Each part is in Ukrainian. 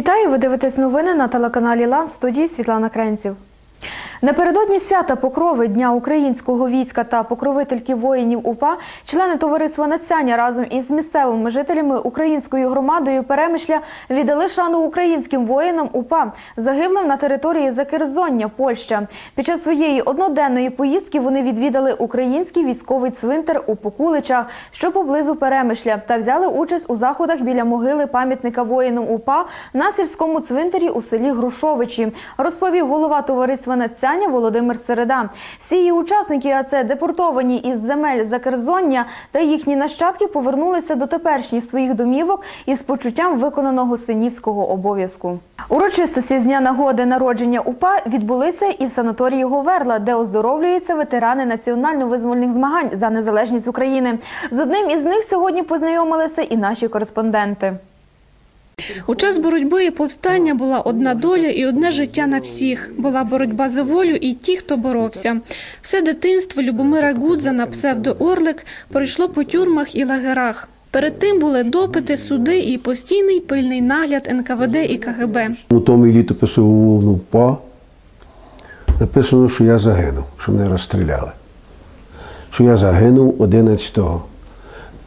Вітаю! Ви дивитесь новини на телеканалі Лан в студії Світлана Кренців. Напередодні свята Покрови Дня українського війська та покровительки воїнів УПА члени товариства Нацяня разом із місцевими жителями українською громадою Перемишля віддали шану українським воїнам УПА, загиблим на території Закерзоння, Польща. Під час своєї одноденної поїздки вони відвідали український військовий цвинтар у Покуличах, що поблизу Перемишля, та взяли участь у заходах біля могили пам'ятника воїнам УПА на сільському цвинтарі у селі Грушовичі, розповів голова товариства Нацяня Володимир Середа. Всі її учасники, а це депортовані із земель Закерзоння та їхні нащадки повернулися до теперішніх своїх домівок із почуттям виконаного синівського обов'язку. Урочистості з дня нагоди народження УПА відбулися і в санаторії Говерла, де оздоровлюються ветерани національно-визвольних змагань за незалежність України. З одним із них сьогодні познайомилися і наші кореспонденти. У час боротьби і повстання була одна доля і одне життя на всіх. Була боротьба за волю і ті, хто боровся. Все дитинство Любомира Гудза на псевдо Орлик пройшло по тюрмах і лагерах. Перед тим були допити, суди і постійний пильний нагляд НКВД і КГБ. У тому літопису ну, ПА написано, що я загинув, що мене розстріляли. Що я загинув 11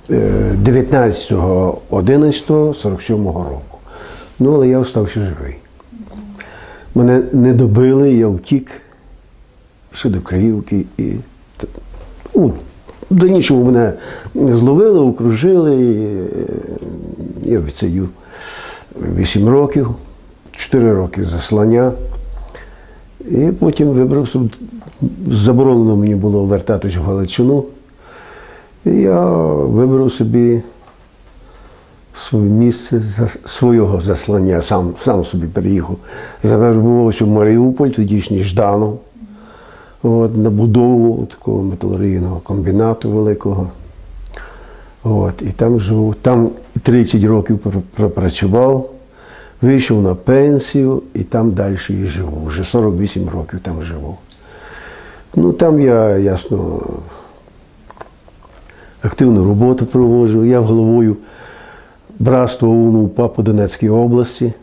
19.11.47 року. Ну, але я остався живий. Мене не добили, я втік ще до Криївки і ну, до нічого мене зловили, окружили. І, е, я відсидів 8 років, 4 роки заслання. І потім вибрався. Заборонено мені було вертатись в Галичину. І я вибрав собі місце свого заслання, сам, сам собі переїхав. Завербувався в Маріуполь, тодішній Жданов, от, на будову такого металургійного комбінату великого. От, і там живу. Там 30 років пропрацював, вийшов на пенсію і там далі і живу. Вже 48 років там живу. Ну там я, ясно, активну роботу проводжу. Я головою братства ОУН УПА по Донецькій області.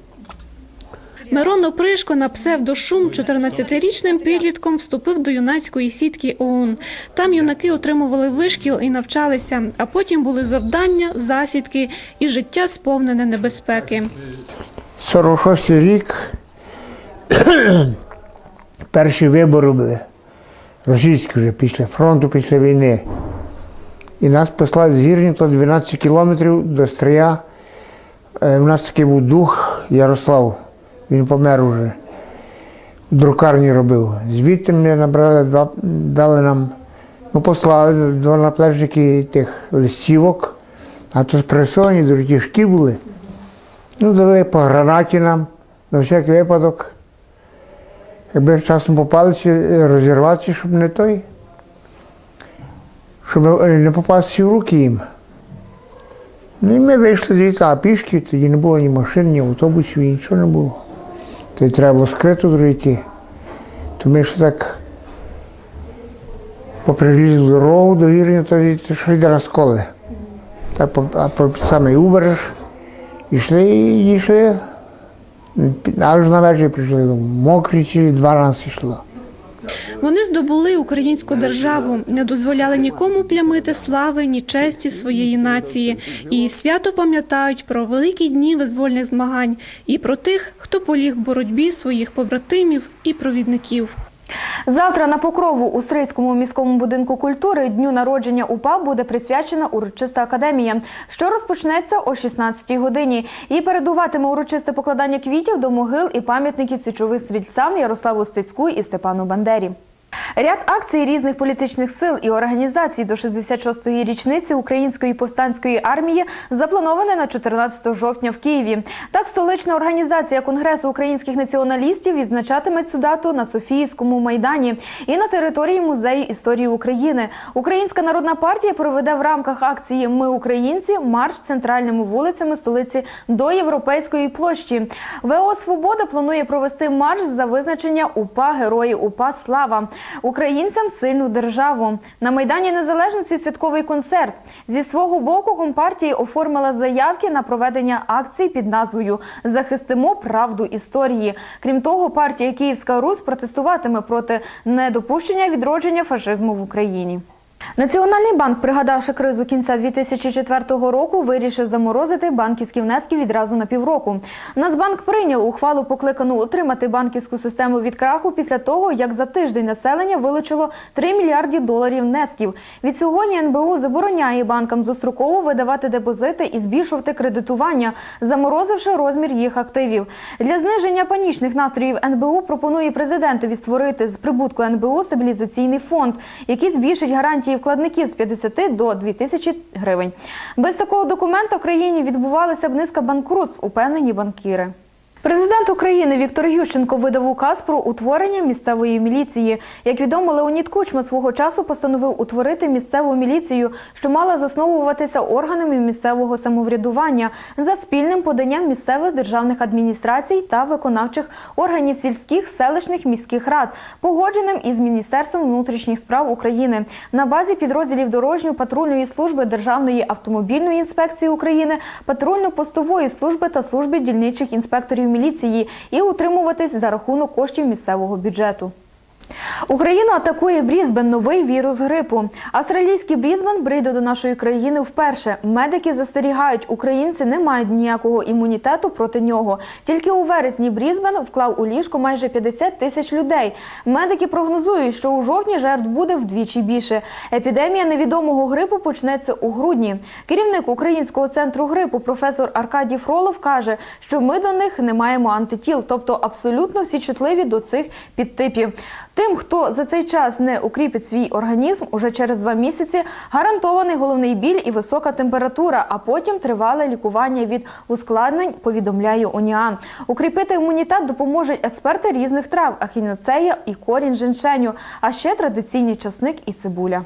Мирон Опришко на псевдо Шум 14-річним підлітком вступив до юнацької сітки ОУН. Там юнаки отримували вишкіл і навчалися, а потім були завдання, засідки і життя сповнене небезпеки. 46 рік перші вибори були. Російські вже після фронту, після війни. І нас послали з Гірнята 12 кілометрів до Стрия. Е, У нас такий був дух Ярослав, він помер уже. В друкарні робив. Звідти мене набрали, дали нам, ну, послали два наплечники тих листівок, а то спресовані, дуже тяжкі були. Ну, дали по гранаті нам, на всякий випадок. Якби часом попалися, розірватися, щоб не той. Щоб не попасти в руки їм. Ну і ми вийшли звідти, а пішки, тоді не було ні машин, ні автобусів, нічого не було. Тоді треба було скрито дуже йти. То ми йшли так попри лісу дорогу до Гірня, то що йде на сколи. Так по, самий убереж. Ішли і йшли. Аж на вечір прийшли. Мокрі чи два рази йшло. Вони здобули українську державу, не дозволяли нікому плямити слави ні честі своєї нації, і свято пам'ятають про великі дні визвольних змагань і про тих, хто поліг в боротьбі своїх побратимів і провідників. Завтра на покрову у Стрийському міському будинку культури дню народження УПА буде присвячена урочиста академія, що розпочнеться о 16-й годині. І передуватиме урочисте покладання квітів до могил і пам'ятників січових стрільцям Ярославу Стецьку і Степану Бандері. Ряд акцій різних політичних сил і організацій до 66-ї річниці Української повстанської армії заплановане на 14 жовтня в Києві. Так, столична організація Конгресу українських націоналістів відзначатиме цю дату на Софіївському майдані і на території музею історії України. Українська народна партія проведе в рамках акції Ми українці марш центральними вулицями столиці до Європейської площі. ВО Свобода планує провести марш за визначення УПА Герої УПА Слава. Українцям сильну державу. На майдані Незалежності святковий концерт. Зі свого боку компартія оформила заявки на проведення акцій під назвою Захистимо правду історії. Крім того, партія Київська Русь протестуватиме проти недопущення відродження фашизму в Україні. Національний банк, пригадавши кризу кінця 2004 року, вирішив заморозити банківські внески відразу на півроку. Нацбанк прийняв ухвалу, покликану утримати банківську систему від краху після того, як за тиждень населення вилучило 3 мільярді доларів внесків. Від сьогодні НБУ забороняє банкам достроково видавати депозити і збільшувати кредитування, заморозивши розмір їх активів. Для зниження панічних настроїв НБУ пропонує президентові створити з прибутку НБУ стабілізаційний фонд, який збільшить гарантії вкладників з 50 до 2 тисячі гривень. Без такого документа в країні відбувалася б низка банкрутств, упевнені банкіри. Президент України Віктор Ющенко видав указ про утворення місцевої міліції. Як відомо, Леонід Кучма свого часу постановив утворити місцеву міліцію, що мала засновуватися органами місцевого самоврядування за спільним поданням місцевих державних адміністрацій та виконавчих органів сільських, селищних міських рад, погодженим із Міністерством внутрішніх справ України на базі підрозділів дорожньо-патрульної служби Державної автомобільної інспекції України, патрульно-постової служби та служби дільничих інспекторів міліції і утримуватись за рахунок коштів місцевого бюджету. Україну атакує Брізбен новий вірус грипу. Австралійський Брізбен прийде до нашої країни вперше. Медики застерігають, українці не мають ніякого імунітету проти нього. Тільки у вересні Брізбен вклав у ліжко майже 50 тисяч людей. Медики прогнозують, що у жовтні жертв буде вдвічі більше. Епідемія невідомого грипу почнеться у грудні. Керівник українського центру грипу, професор Аркадій Фролов, каже, що ми до них не маємо антитіл, тобто абсолютно всі чутливі до цих підтипів. Тим, хто за цей час не укріпить свій організм, уже через два місяці гарантований головний біль і висока температура, а потім тривале лікування від ускладнень, повідомляє Уніан. Укріпити імунітет допоможуть експерти різних трав, ахіноцея і корінь женшеню, а ще традиційний часник і цибуля.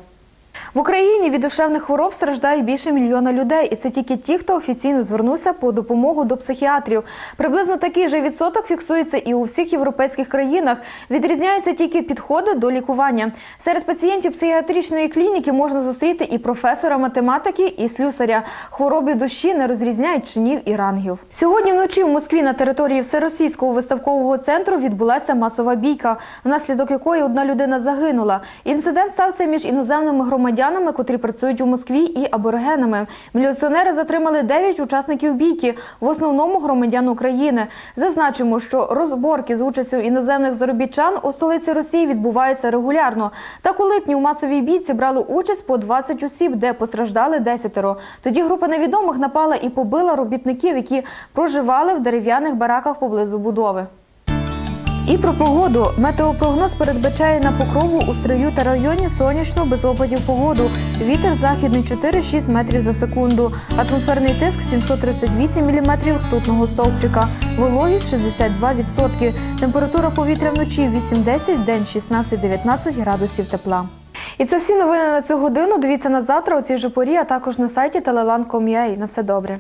В Україні від душевних хвороб страждає більше мільйона людей, і це тільки ті, хто офіційно звернувся по допомогу до психіатрів. Приблизно такий же відсоток фіксується і у всіх європейських країнах. Відрізняються тільки підходи до лікування. Серед пацієнтів психіатричної клініки можна зустріти і професора математики, і слюсаря. Хвороби душі не розрізняють чинів і рангів. Сьогодні вночі в Москві на території Всеросійського виставкового центру відбулася масова бійка, внаслідок якої одна людина загинула. Інцидент стався між іноземними громадянами, котрі працюють у Москві, і аборигенами. Міліціонери затримали 9 учасників бійки, в основному громадян України. Зазначимо, що розборки з участю іноземних заробітчан у столиці Росії відбуваються регулярно. Так у липні у масовій бійці брали участь по 20 осіб, де постраждали десятеро. Тоді група невідомих напала і побила робітників, які проживали в дерев'яних бараках поблизу будови. І про погоду. Метеопрогноз передбачає на покрову у стрию та районі сонячну без опадів погоду. Вітер західний 4-6 метрів за секунду. Атмосферний тиск 738 міліметрів ртутного стовпчика. Вологість 62%. Температура повітря вночі 8-10, день 16-19 градусів тепла. І це всі новини на цю годину. Дивіться на завтра у цій же порі, а також на сайті teleland.com.ua. На все добре.